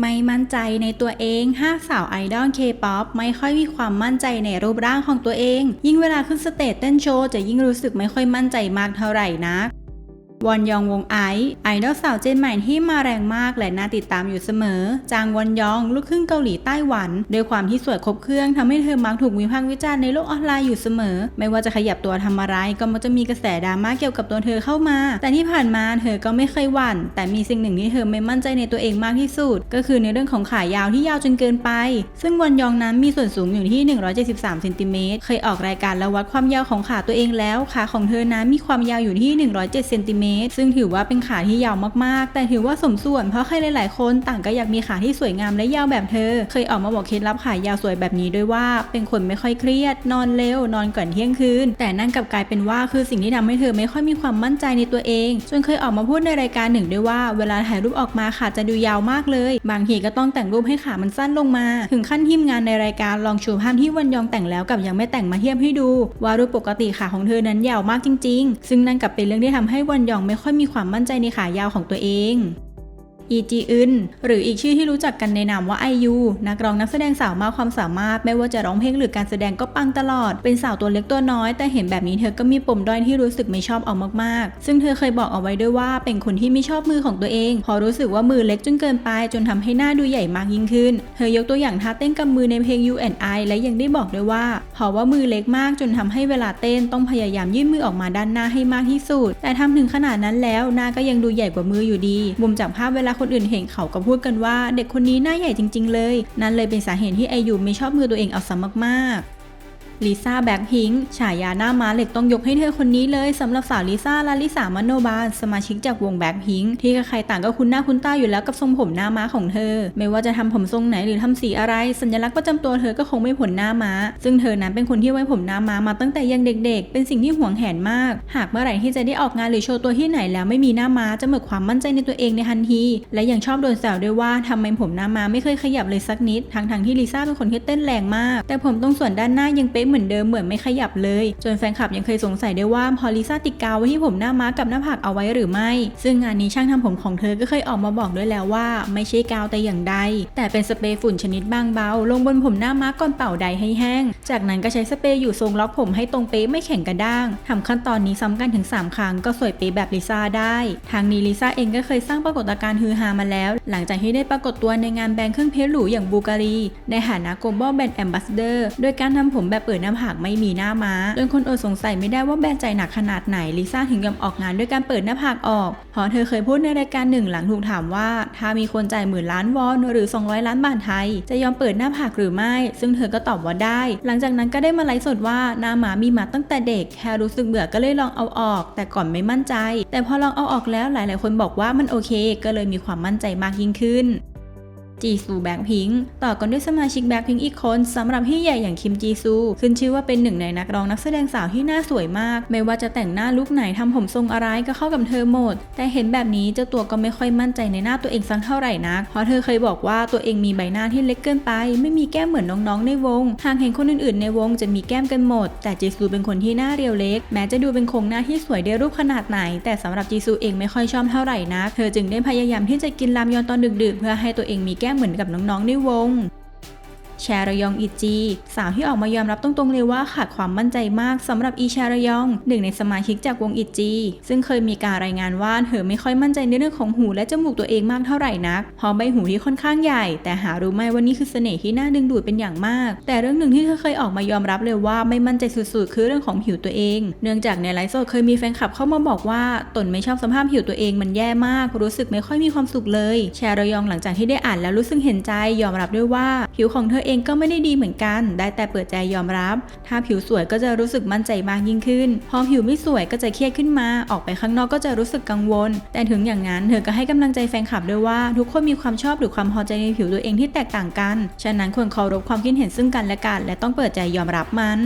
ไม่มั่นใจในตัวเองห้าสาวไอดอลเคป๊อปไม่ค่อยมีความมั่นใจในรูปร่างของตัวเอง ยิ่งเวลาขึ้นสเตจเต้นโชว์จะยิ่งรู้สึกไม่ค่อยมั่นใจมากเท่าไหร่นัก วอนยองวงไอซ์ไอดอลสาวเจนใหม่ที่มาแรงมากและน่าติดตามอยู่เสมอ จางวอนยองลูกครึ่งเกาหลีไต้หวันด้วยความที่สวยครบเครื่องทำให้เธอมักถูกวิพากษ์วิจารณ์ในโลกออนไลน์อยู่เสมอ ไม่ว่าจะขยับตัวทำอะไรก็มักจะมีกระแสดราม่าเกี่ยวกับตัวเธอเข้ามา แต่ที่ผ่านมาเธอก็ไม่เคยหวั่น แต่มีสิ่งหนึ่งที่เธอไม่มั่นใจในตัวเองมากที่สุด ก็คือในเรื่องของขายาวที่ยาวจนเกินไป ซึ่งวอนยองนั้นมีส่วนสูงอยู่ที่ 173เซนติเมตรเคยออกรายการแล้ววัดความยาวของขาตัวเองแล้วขาของเธอนั้นมีความยาวอยู่ที่ 107เซนติเมตรซึ่งถือว่าเป็นขาที่ยาวมากๆ แต่ถือว่าสมส่วนเพราะใครหลาย ๆ คนต่างก็อยากมีขาที่สวยงามและยาวแบบเธอ เคยออกมาบอกเคล็ดลับขายาวสวยแบบนี้ด้วยว่า เป็นคนไม่ค่อยเครียด นอนเร็วนอนก่อนเที่ยงคืน แต่นั่นกลับกลายเป็นว่าคือสิ่งที่ทำให้เธอไม่ค่อยมีความมั่นใจในตัวเอง จนเคยออกมาพูดในรายการหนึ่งด้วยว่า เวลาถ่ายรูปออกมาขาจะดูยาวมากเลย บางทีก็ต้องแต่งรูปให้ขามันสั้นลงมา ถึงขั้นทีมงานในรายการลองชูภาพที่วันยองแต่งแล้วกับยังไม่แต่งมาเทียบให้ดู ว่ารูปปกติขาของเธอนั้นยาวมากจริง ๆ ซึ่งนั่นกลับเป็นเรื่องที่ทำให้วันยองไม่ค่อยมีความมั่นใจในขายาวของตัวเอง อีจีอึนหรืออีกชื่อที่รู้จักกันในนามว่าไอยูนักร้องนักแสดงสาวมากความสามารถ ไม่ว่าจะร้องเพลงหรือการแสดงก็ปังตลอด เป็นสาวตัวเล็กตัวน้อย แต่เห็นแบบนี้เธอก็มีปมด้อยที่รู้สึกไม่ชอบเอามากๆ ซึ่งเธอเคยบอกเอาไว้ด้วยว่าเป็นคนที่ไม่ชอบมือของตัวเอง พอรู้สึกว่ามือเล็กจนเกินไป จนทำให้หน้าดูใหญ่มากยิ่งขึ้น เธอยกตัวอย่างท่าเต้นกับมือในเพลง You and I และยังได้บอกด้วยว่าเพราะว่ามือเล็กมากจนทำให้เวลาเต้นต้องพยายามยื่นมือออกมาด้านหน้าให้มากที่สุด แต่ทำถึงขนาดนั้นแล้วหน้าก็ยังดูใหญ่กว่ามืออยู่ดีมุมจากภาพเวลาคนอื่นเห็นเขาก็พูดกันว่า เด็กคนนี้หน้าใหญ่จริง ๆ เลย นั่นเลยเป็นสาเหตุที่ไอยูไม่ชอบมือตัวเองเอาซะมากๆ ลิซ่าแบ็คพิงค์ฉายาหน้าม้าเหล็กต้องยกให้เธอคนนี้เลยสำหรับสาวลิซ่าลาลิสามโนบาลสมาชิกจากวงแบ็คพิงค์ที่ใครๆต่างก็คุ้นหน้าคุ้นตาอยู่แล้วกับทรงผมหน้าม้าของเธอ ไม่ว่าจะทำผมทรงไหนหรือทำสีอะไร สัญลักษณ์ประจำตัวเธอก็คงไม่ผลหน้าม้า ซึ่งเธอนั้นเป็นคนที่ไว้ผมหน้าม้ามาตั้งแต่ยังเด็ก ๆ เป็นสิ่งที่หวงแหนมาก หากเมื่อไหร่ที่จะได้ออกงานหรือโชว์ตัวที่ไหนแล้วไม่มีหน้าม้าจะหมดความมั่นใจในตัวเองในทันที และยังชอบโดนแซวด้วยว่าทำไมผมหน้าม้าไม่เคยขยับเลยสักนิดทั้งๆที่ลิซ่าเป็นคนที่เต้นแรงมาก แต่ผมตรงส่วนด้านหน้ายังเป๊ะเหมือนเดิมเหมือนไม่ขยับเลย จนแฟนคลับยังเคยสงสัยได้ว่าพอลิซ่าติดกาวไว้ที่ผมหน้าม้ากับหน้าผากเอาไว้หรือไม่ ซึ่งงานนี้ช่างทำผมของเธอก็เคยออกมาบอกด้วยแล้วว่า ไม่ใช่กาวแต่อย่างใด แต่เป็นสเปรย์ฝุ่นชนิดบางเบา ลงบนผมหน้าม้าก่อนเป่าใดให้แห้ง จากนั้นก็ใช้สเปรย์อยู่ทรงล็อกผมให้ตรงเป๊ะไม่แข็งกระด้างทำขั้นตอนนี้ซ้ำกันถึง 3 ครั้งก็สวยเป๊ะแบบลิซ่าได้ทางนี้ลิซ่าเองก็เคยสร้างปรากฏการณ์ฮือฮามาแล้ว หลังจากที่ได้ปรากฏตัวในงานแบรนด์เครื่องเพชรหรูอย่างบูการีในฐานะ global brand ambassador โดยการทำผมแบบเปิดหน้าผากไม่มีหน้าม้าจนคนอดสงสัยไม่ได้ว่าแบนใจหนักขนาดไหนลิซ่าถึงยอมออกงานด้วยการเปิดหน้าผากออกเพราะเธอเคยพูดในรายการหนึ่งหลังถูกถามว่า ถ้ามีคนจ่ายหมื่นล้านวอนหรือ 200 ล้านบาทไทย จะยอมเปิดหน้าผากหรือไม่ ซึ่งเธอก็ตอบว่าได้ หลังจากนั้นก็ได้มาไลฟ์สดว่าหน้าหมามีมาตั้งแต่เด็กแค่รู้สึกเบื่อก็เลยลองเอาออก แต่ก่อนไม่มั่นใจ แต่พอลองเอาออกแล้วหลาย ๆ คนบอกว่ามันโอเค ก็เลยมีความมั่นใจมากยิ่งขึ้น จีซูแบ็คพิงต่อกันด้วยสมาชิกแบ็คพิงอีกคนสำหรับพี่ใหญ่อย่างคิมจีซู ขึ้นชื่อว่าเป็นหนึ่งในนักร้องนักแสดงสาวที่หน้าสวยมาก ไม่ว่าจะแต่งหน้าลุคไหนทำผมทรงอะไรก็เข้ากับเธอหมด แต่เห็นแบบนี้เจ้าตัวก็ไม่ค่อยมั่นใจในหน้าตัวเองสักเท่าไหร่นัก เพราะเธอเคยบอกว่าตัวเองมีใบหน้าที่เล็กเกินไป ไม่มีแก้มเหมือนน้องๆในวงหากเห็นคนอื่นๆในวงจะมีแก้มกันหมด แต่จีซูเป็นคนที่หน้าเรียวเล็ก แม้จะดูเป็นโครงหน้าที่สวยได้รูปขนาดไหน แต่สำหรับจีซูเองไม่ค่อยชอบเท่าไหร่นัก เธอจึงได้พยายามที่จะกินรามยอนตอนดึกๆ เพื่อให้ตัวเองมีแก้มเหมือนกับน้องๆในวง แชรยองอีจีสาวที่ออกมายอมรับตรงๆเลยว่าขาดความมั่นใจมากสำหรับอีแชระยองหนึ่งในสมาชิกจากวงอีจีซึ่งเคยมีการรายงานว่าเธอไม่ค่อยมั่นใจในเรื่องของหูและจมูกตัวเองมากเท่าไหร่นักเพราะใบหูที่ค่อนข้างใหญ่ แต่หารู้ไหมว่านี่คือเสน่ห์ที่น่าดึงดูดเป็นอย่างมาก แต่เรื่องหนึ่งที่เธอเคยออกมายอมรับเลยว่าไม่มั่นใจสุดๆ คือเรื่องของผิวตัวเอง เนื่องจากในไลฟ์สดเคยมีแฟนคลับเข้ามาบอกว่าตนไม่ชอบสภาพผิวตัวเองมันแย่มาก รู้สึกไม่ค่อยมีความสุขเลย แชระยองหลังจากที่ได้อ่านแล้วรู้สึกเห็นใจยอมรับด้วยว่า ผิวของเธอเองก็ไม่ได้ดีเหมือนกัน ได้แต่เปิดใจยอมรับ ถ้าผิวสวยก็จะรู้สึกมั่นใจมากยิ่งขึ้น พอผิวไม่สวยก็จะเครียดขึ้นมา ออกไปข้างนอกก็จะรู้สึกกังวล แต่ถึงอย่างนั้นเธอก็ให้กำลังใจแฟนคลับด้วยว่า ทุกคนมีความชอบหรือความพอใจในผิวตัวเองที่แตกต่างกัน ฉะนั้นควรเคารพความคิดเห็นซึ่งกันและกัน และต้องเปิดใจยอมรับมัน